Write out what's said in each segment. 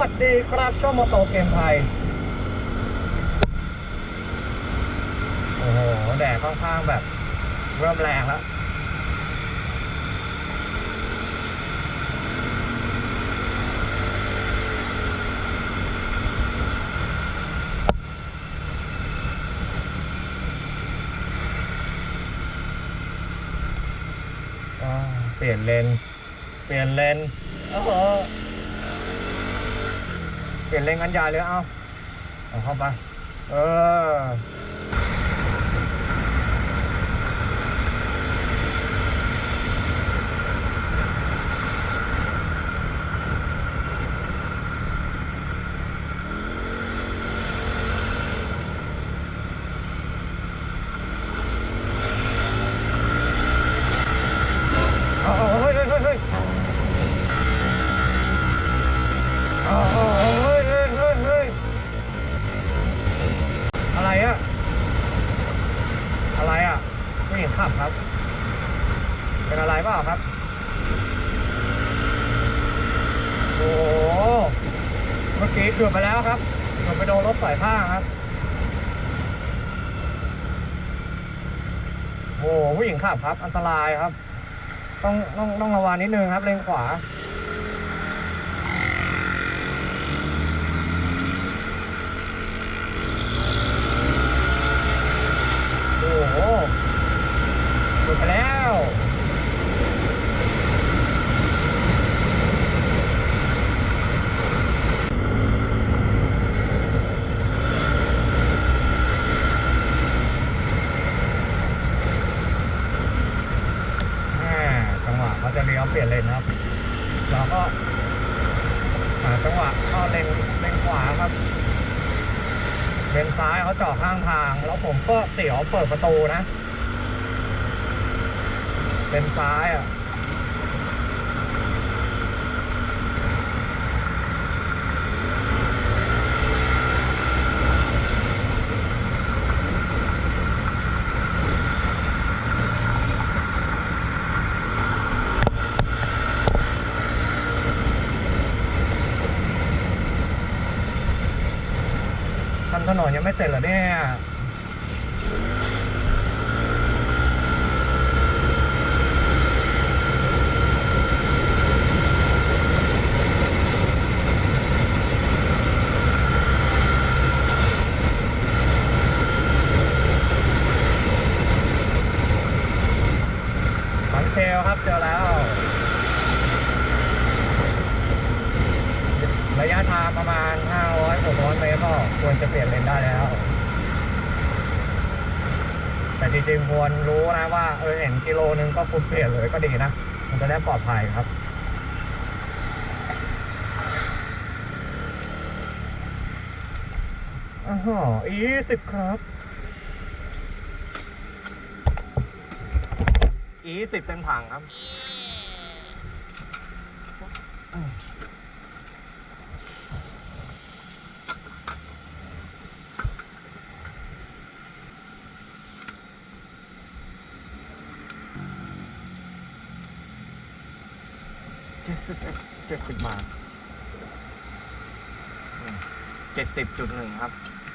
วัสดีครับช่องมอโตเกมไทย โอ้โห แดดค่อนข้างแบบ เริ่มแรงแล้ว เปลี่ยนเลน เปลี่ยนเลนเออ เปลี่ยนเลนกันใหญ่เลยเอาเอาเข้าไป เออ กี้เกือบไปแล้วครับเกือบไปโดนรถสายผ้าครับ โอ้โหผู้หญิงขับครับ อันตรายครับ ต้องต้องต้องระวังนิดนึงครับ เลนขวา โอ้โหหลุดไปแล้ว แม่จังหวะเขาจะเลี้ยวเปลี่ยนเลนครับเราก็หาจังหวะเข้าเลนเลนขวาครับเลนซ้ายเขาจอดข้างทาง แล้วผมก็เสียวเปิดประตูนะเลนซ้ายอะ ถนนยังไม่เสร็จเหรอเนี่ย ฝังเชลครับเจอแล้ว ระยะทางประมาณ 500 600 เมตรก็ควรจะเปลี่ยนเลนได้แล้ว แต่ จริงๆควรรู้นะว่าเออเห็นกิโลนึงก็คุณเปลี่ยนเลยก็ดีนะ มันจะได้ปลอดภัยครับอ๋ออีสิบครับอีสิบเป็นถังครับ เจ็ดสิบเจ็ดสิบบาท เจ็ดสิบจุดหนึ่งครับ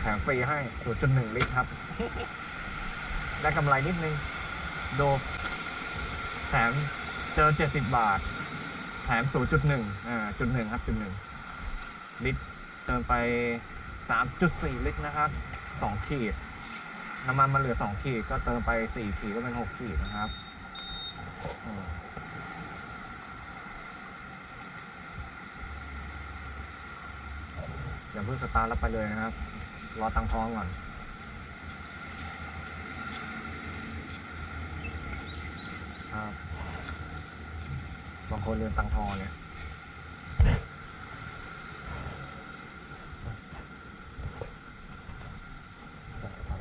แถมฟรีให้ศูนย์จุดหนึ่งลิตรครับ ได้กำไรนิดนึง ดู แถมเจอเจ็ดสิบบาท แถมศูนย์จุดหนึ่งอ่าจุดหนึ่งครับจุดหนึ่งลิตรเติมไปสามจุดสี่ลิตรนะครับสองขีด น้ำมันมาเหลือสองขีด ก็เติมไปสี่ขีดก็เป็นหกขีดนะครับ อย่าเพิ่งสตาร์ทแล้วไปเลยนะครับ รอตังท้องก่อนครับบางคนเรียนตังทองเนี่ย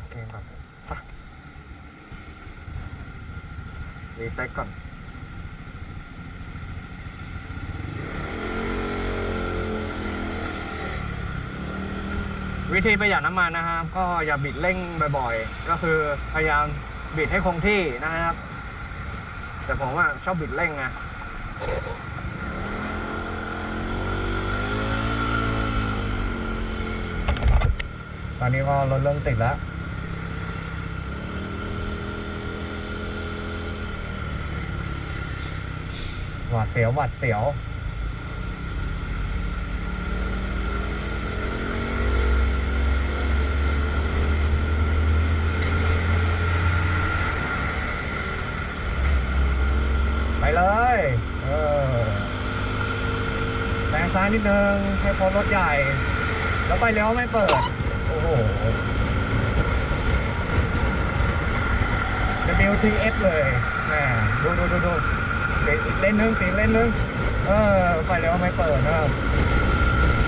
เกมก่อนไปรีเซ็ตก่อน วิธีประหยัดน้ำมันนะครับ ก็อย่าบิดเร่งบ่อยๆ ก็คือพยายามบิดให้คงที่นะครับ แต่ผมว่าชอบบิดเร่งนะตอนนี้ก็รถเริ่มติดแล้วหวาดเสียวหวาดเสียว ซ้ายนิดนึงให้พ้นรถใหญ่ แล้วไปเลี้ยวไม่เปิด โอ้โห WTF เลยแหมดูดูดูดูสีเล่นนึงสีเล่นนึง เออไปเลี้ยวไม่เปิดนะครับ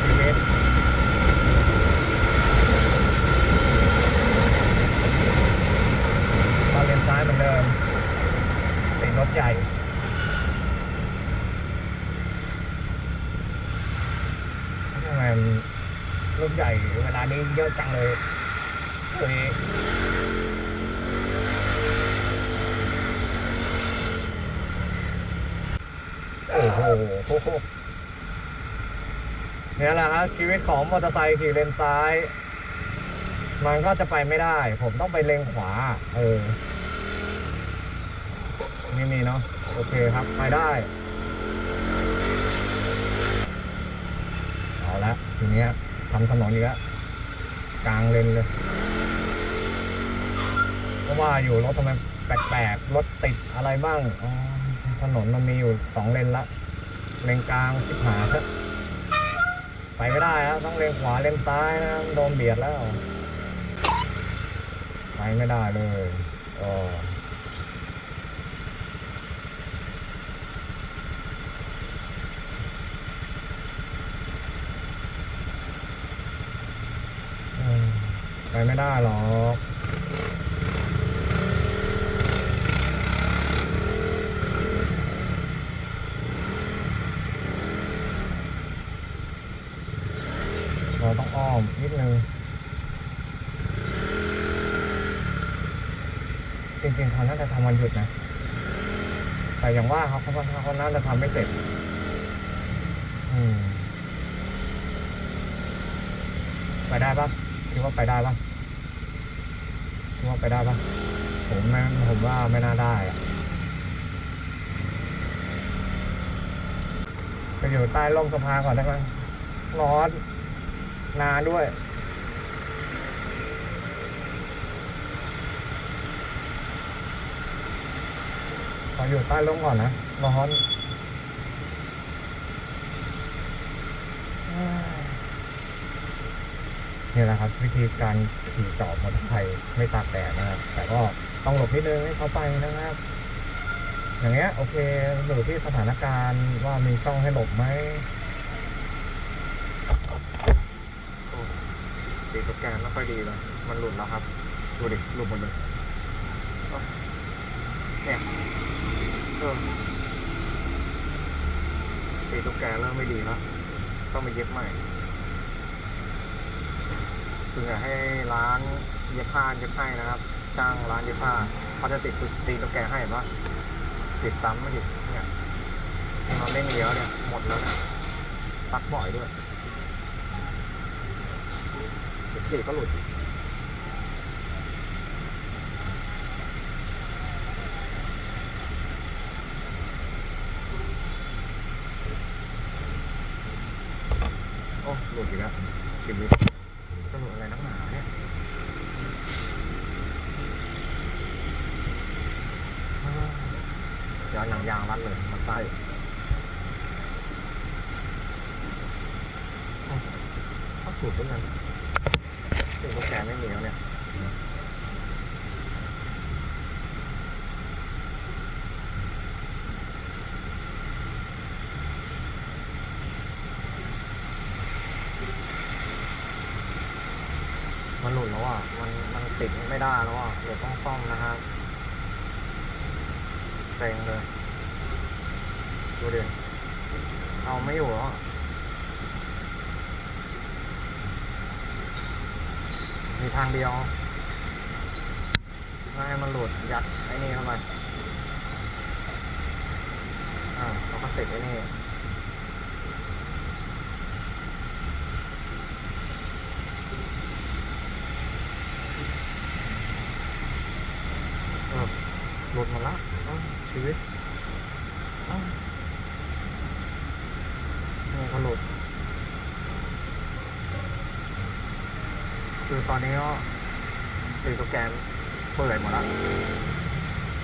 ชีวิตมาเลนซ้ายเหมือนเดิมสีรถใหญ่ ไมมันรถใหญ่เวลานี้เยอะจังเลยเฮ้ยโอ้โหเนี่ยแหละครับชีวิตของมอเตอร์ไซค์ขี่เลนซ้าย มันก็จะไปไม่ได้ ผมต้องไปเลนขวา เออ นี่มีเนาะโอเคครับ ไปได้ เอาละ ทีเนี้ยทำถนนอีกแล้วกลางเลนเลย เพราะว่าอยู่รถทำไมแปลกๆรถติดอะไรบ้างถนนมันมีอยู่สองเลนละ เลนกลางสิบหาเถอะไปไม่ได้แล้วต้องเลนขวาเลนซ้ายนะโดนเบียดแล้ว ไปไม่ได้เลยอ๋อม ไม่ได้หรอกเราต้องอ้อมนิดนึงจริงๆเขาน่าจะทำวันหยุดนะ แต่อย่างว่าเขาเขาเขาน่าจะทำไม่เสร็จ อืม ไปได้ปะคิดว่าไปได้ปะ ว่าไปได้ปะผมไม่ผมว่าไม่น่าได้อะไปอยู่ใต้ร่มสะพานก่อนได้ไหมร้อนนานด้วยขออยู่ใต้ร่มก่อนนะร้อน นี่แหละครับ วิธีการขี่จอบมอเตอร์ไซค์ไม่ตากแดดนะครับ แต่ก็ต้องหลบนิดนึงให้เขาไปนะครับ อย่างเงี้ยโอเคอยู่ที่สถานการณ์ว่ามีช่องให้หลบไหมตีสแกนไม่ค่อยดีเลยมันหลุดแล้วครับดูดิหลุดหมดเลยเนี่ยเออตีตุ๊กแกเริ่มไม่ดีแล้วต้องไปเย็บใหม่ เผื่อให้ร้านเย็บผ้าเย็บให้นะครับ จ้างร้านเย็บผ้าเขาจะติดตีตุ๊กแกให้ปะติดซ้ำไมาดิเนี่ยเราเล่นเยอะเนี่ยหมดแล้วเนี่ยซักบ่อยด้วยเดี๋ยวตีก็หลุดอ้หลุดอีกแล้วชีวิตจะหลุดอะไรนักหนาเนี่ยอ้าวย้อนหนังยางรัดเลยมันไส้โอ้ถ้าสูดด้วยกันถึงก็แกไม่มีแล้วเนี่ย มันหลุด แล้วอะ มันมันติดไม่ได้แล้วอะ เดี๋ยวต้องซ่อมนะฮะเซ็งเลย ดูดิ เอาไม่อยู่แล้วมีทางเดียวไม่ให้มันหลุดยัดไอ้นี่เข้าไปอ่าแล้วก็ติดไอ้นี่ ชีวิตนี่ก็หลุดคือตอนนี้ก็ตีตัวแกนเปื่อยหมดแล้ว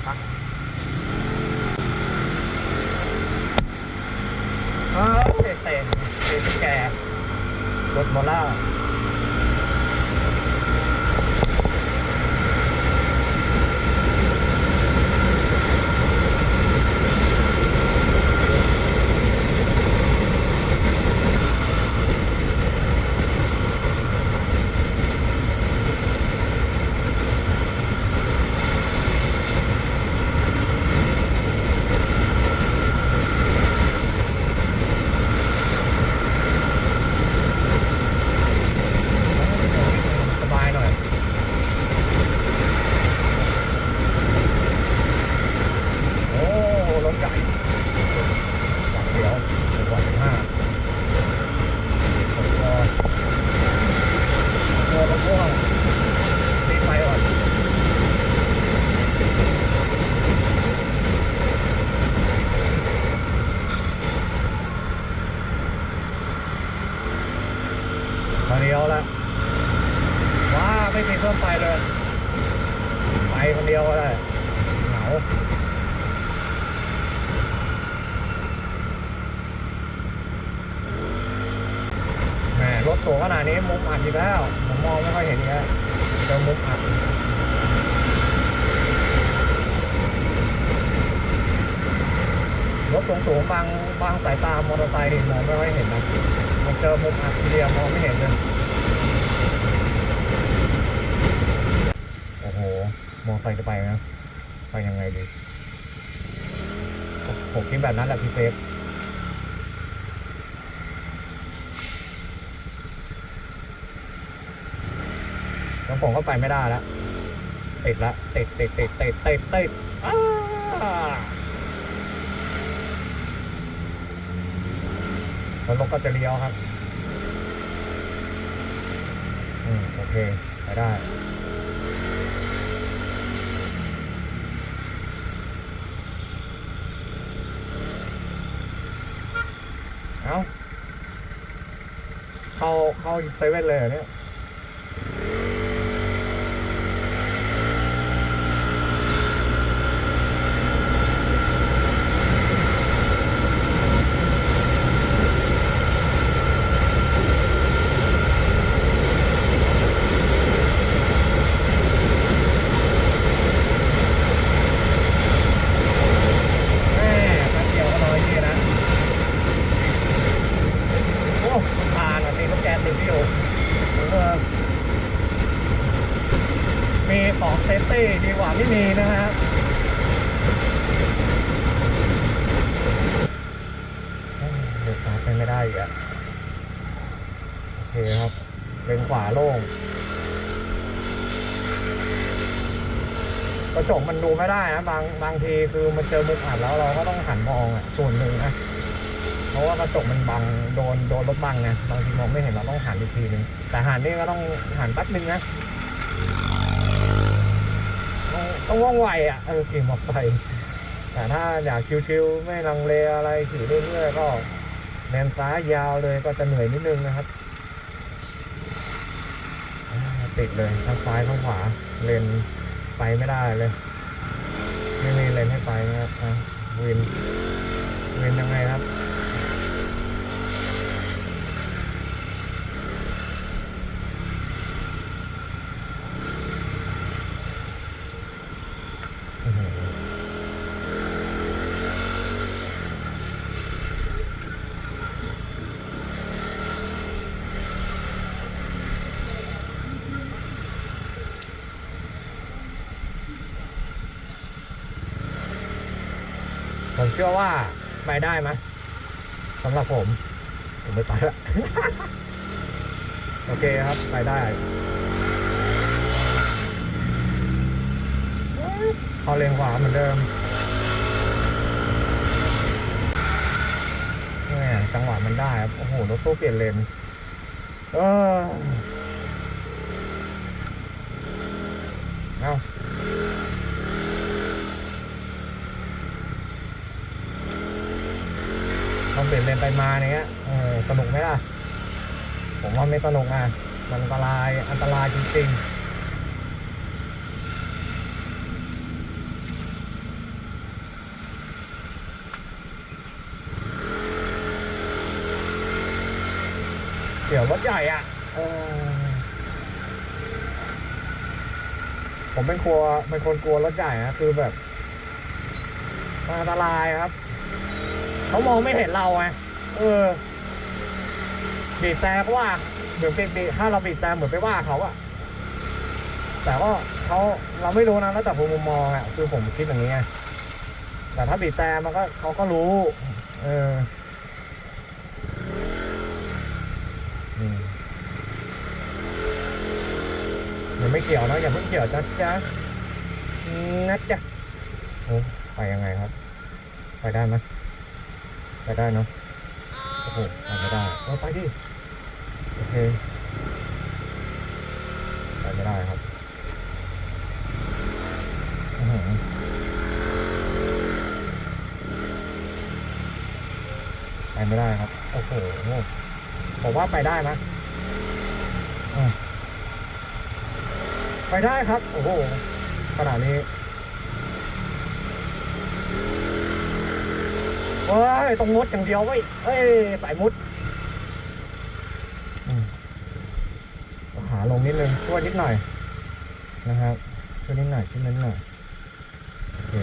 นะเออเตะเตะเตะแกหลุดหมดแล้ว สูงๆบางบางสายตามอเตอร์ไซค์มองไม่ค่อยเห็นนะมันเจอมุมอัดทีเดียวมองไม่เห็นเลยโอ้โหมองไปจะไปนะไปยังไงดีผมคิดแบบนั้นแหละพี่เซฟแล้วผมก็ไปไม่ได้แล้วติดละติดติดติดติดติดติดอ้า แล้วรถก็จะเลี้ยวครับอืมโอเคไปได้เอ้าเข้าเข้าเซเว่นเลยเนี่ย แม่แป๊บเดียวก็น้อยทีนะ โอ้ผ่านอะมีลูกแกติดอยู่เออมีของเซฟตี้ดีกว่าไม่มีนะฮะเอ้ยเดี๋ยวตามไปไม่ได้อีกอะโอเคครับเลนขวาโล่งกระ จกมันดูไม่ได้นะบางบางทีคือมันเจอมุมอัดแล้วเราก็ต้องหันมองอะส่วนหนึ่งนะเพราะว่ากระจกมันบังโดนโดนรถบังไงบางทีมองไม่เห็นเราต้องหันอีกทีนึงแต่หันนี่ก็ต้องหันแป๊บนึงนะต้องต้องว่องไวอะเออขี่มอเตอร์ไซค์แต่ถ้าอยากชิวๆไม่ลังเลอะไรขี่เรื่อยๆก็เลนซ้ายยาวเลยก็จะเหนื่อยนิดนึงนะครับติดเลยทั้งซ้ายทั้งขวาเลน ไปไม่ได้เลย ไม่มีเลนให้ไปนะครับวินวินยังไงครับ อื้อหือ ผมเชื่อว่าไปได้ไหมสำหรับผม ผมไม่ไปละ โอเคครับ ไปได้เอาเลนขวาเหมือนเดิมนี่จังหวะมันได้ครับ โอ้โห รถตู้เปลี่ยนเลนเออเอาต้องเปลี่ยนเลน ไปมาเนี้ยเออสนุกไหมล่ะ ผมว่าไม่สนุกอะ มันอันตรายอันตรายจริงๆเดี๋ยวรถใหญ่อะอผมเป็นกลัวเป็นคนกลัวรถใหญ่นะคือแบบอันตรายครับ เขามองไม่เห็นเราไง เออบีบแต่ก็ว่าเหมือนเป็นบีถ้าเราบีบแต่เหมือนไปว่าเขาอะแต่ก็เขาเราไม่รู้นะแล้วแต่มุมมองอะคือผมคิดอย่างนี้ไงแต่ถ้าบีบแต่มันก็เขาก็รู้ เอออยังไม่เกี่ยวนะอย่าเพิ่งเกี่ยวจ้ะจ๊ะนะจ๊ะโอ้ไปยังไงครับ ไปได้ไหมไปได้เนาะ หไปไม่ได้เออไปดิ โอเคไปไม่ได้ครับไปไม่ได้ครับ โอ้โหผมว่าไปได้นะไปได้ครับ โอ้โหขนาดนี้ เฮ้ยต้องมุดอย่างเดียวไว้เอ้ยสายมุดหาลงนิดนึงช่วยนิดหน่อย นะครับช่วยนิดหน่อยช่วยนิดหน่อยโอเค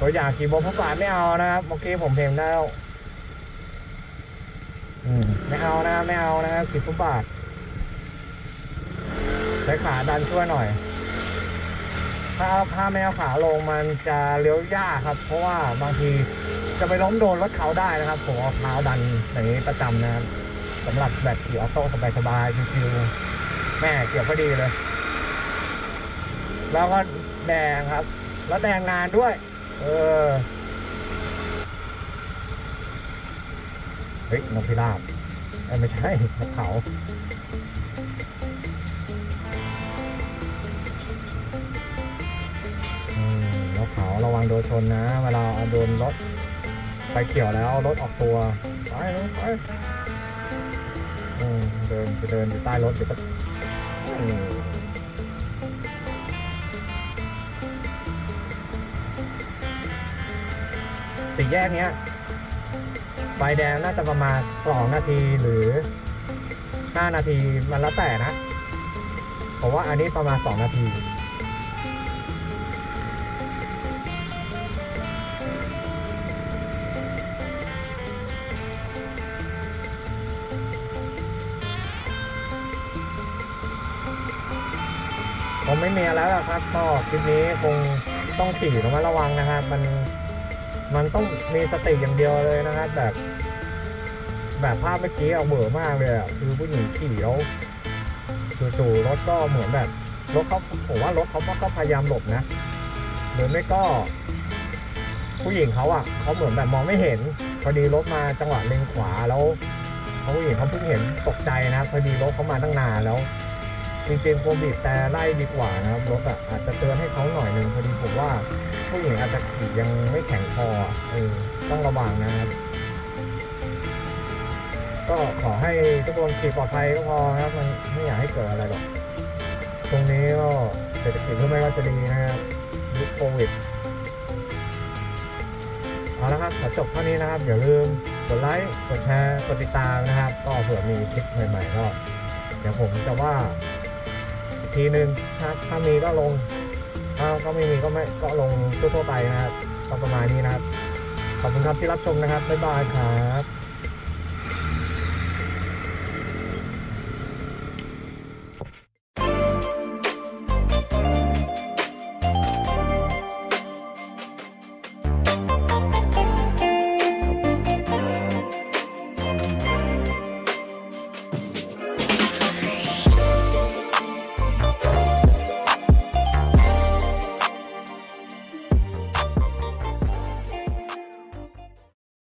ตัวอย่างขี่บนฟุตบาทไม่เอานะครับเมื่อกี้ผมเพมแล้วอืมไม่เอานะไม่เอานะครับขี่ฟุตบาทใช้ขาดันช่วยหน่อย ถ้าถ้าไม่เอาขาลงมันจะเลี้ยวยากครับ เพราะว่าบางทีจะไปล้มโดนรถเขาได้นะครับผมเอาเท้าดันอย่างนี้ประจำนะครับสำหรับแบบขี่ออโต้สบายๆชิวๆแม่เกี่ยวพอดีเลย แล้วก็แดงครับ แล้วแดงนานด้วย เออเฮ้ยนกพิราบไม่ใช่นกเขา ระวังโดนชนนะ เวลาโดนรถไฟเขียวแล้วรถออกตัวไปไปเดินไปเดินอยู่ใต้รถเดี๋ยวก็สี่แยกเนี้ยไฟแดงน่าจะประมาณสองนาทีหรือห้านาทีมันแล้วแต่นะผมว่าอันนี้ประมาณสองนาที ผมไม่มีแล้วล่ะครับ ก็คลิปนี้คงต้องขี่ระมัดระวังนะครับมันมันต้องมีสติอย่างเดียวเลยนะครับแบบแบบภาพเมื่อกี้เอาเบื่อมากเลยอะคือผู้หญิงขี่แล้วจู่ๆรถก็เหมือนแบบรถเขาผมว่ารถเขาก็พยายามหลบนะหรือไม่ก็ ผู้หญิงเขาอะเขาเหมือนแบบมองไม่เห็น พอดีรถมาจังหวะเลนขวาแล้วผู้หญิงเขาเพิ่งเห็นตกใจนะพอดีรถเขามาตั้งนานแล้ว จริงๆควรบีบแต่ไล่ดีกว่านะครับรถอะอาจจะเตือนให้เขาหน่อยหนึ่งพอดีผมว่าผู้หญิงอาจจะขี่ยังไม่แข็งพอเออต้องระวังนะครับ ก็ขอให้ทุกคนขี่ปลอดภัยก็พอครับมันไม่อยากให้เกิดอะไรหรอกตรงนี้ก็เศรษฐกิจก็ไม่ว่าจะดีนะครับยุคโควิดเอาละครับขอจบเท่านี้นะครับอย่าลืมกดไลค์กดแชร์กดติดตามนะครับ ก็เผื่อมีคลิปใหม่ๆก็เดี๋ยวผมจะว่า ทีหนึ่งถ้าถ้ามีก็ลง ถ้าก็ไม่มีก็ไม่ก็ลงทั่วๆไปนะครับประมาณนี้นะครับ ขอบคุณครับที่รับชมนะครับบ๊ายบายครับ